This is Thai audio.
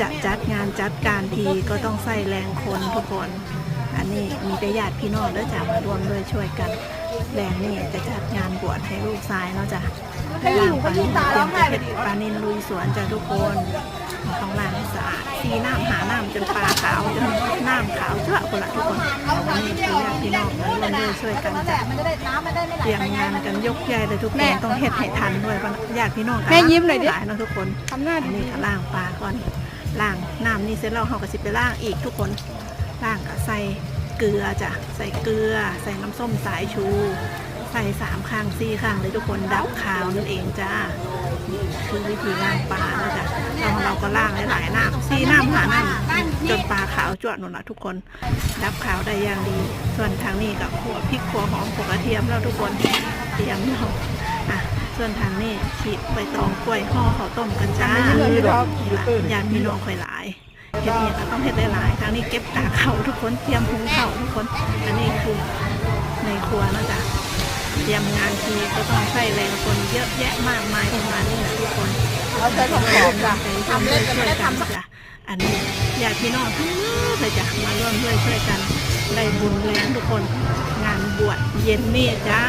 จะจัดงานจัดการทีก็ต้องใส่แรงคนทุกคน อันนี้มีแต่ญาติพี่น้องเด้อจ้ะมาร่วมด้วยช่วยกัน แรงนี่จะจัดงานบวชให้ลูกชายเนาะจ้ะก็ยิงก็ยิงตาร้องไห้เตไปรียมดิจะเฮ็ดปลานินลุยสวนจ้ะทุกคนต้องล้างให้สะอาดซีน้ำหาน้ำจนปลาขาวจนน้ำขาวเชื่อคนละทุกคนอันนี้คือญาติพี่น้องมาร่วมด้วยช่วยกันนั่นแหจ้ะละมันจะได้น้ำมันได้ไม่ไหลเตรียมงานกันยกใหญ่เลยทุกคนต้องเฮ็ดให้ทันด้วยเพราะญาติพี่น้องกันแม่ยิ้มหน่อยดิหลายเนาะทุกคนทำหน้าอันดีนี้ก็ล้างปลาก่อน ล้างน้ำนี่เสร็จแล้วเราก็สิไปล้างอีกทุกคนล้างก็ใส่เกลือจ้ะใส่เกลือ ใส่น้ำส้มสายชู ใส่สามข้างสี่ข้างเลยทุกคนดับขาวนั่นเองจ้านี่คือวิธีล้างปลาแล้วจ้ะแล้วเราก็ล้างหลายๆน้ำสี่น้ำหาน้ำจนปลาขาวจวดหนุนละทุกคน ดับขาวได้อย่างดี ส่วนทางนี้กับขัวพริกขัวหอมขัวกระเทียมแล้วทุกคนเตรียมแล้วอะ ส่วนทางนี้ฉีดใบตองกล้วยห่อข้าวต้มกันจ้านี่ล่ะญาติพี่น้องค่อยหลายเฮ็ดนี่ก็ต้องเฮ็ดได้หลายทางนี้เก็บกากเขาทุกคนเตรียมหุงข้าวทุกคน อันนี้คือในครัวเนาะจ้ะเตรียมงานทีก็ต้องใช้แรงคนเยอะแยะมากมายประมาณนี้แหละทุกคนเอาใจของของจ้ะทำเล่นกันไม่ได้ทำจ้ะอันนี้ญาติพี่น้องทั้งนั้นเลยจ้ะมาร่วมด้วยช่วยกันได้บุญแรงทุกคน งานบวชเย็นนี่จ้า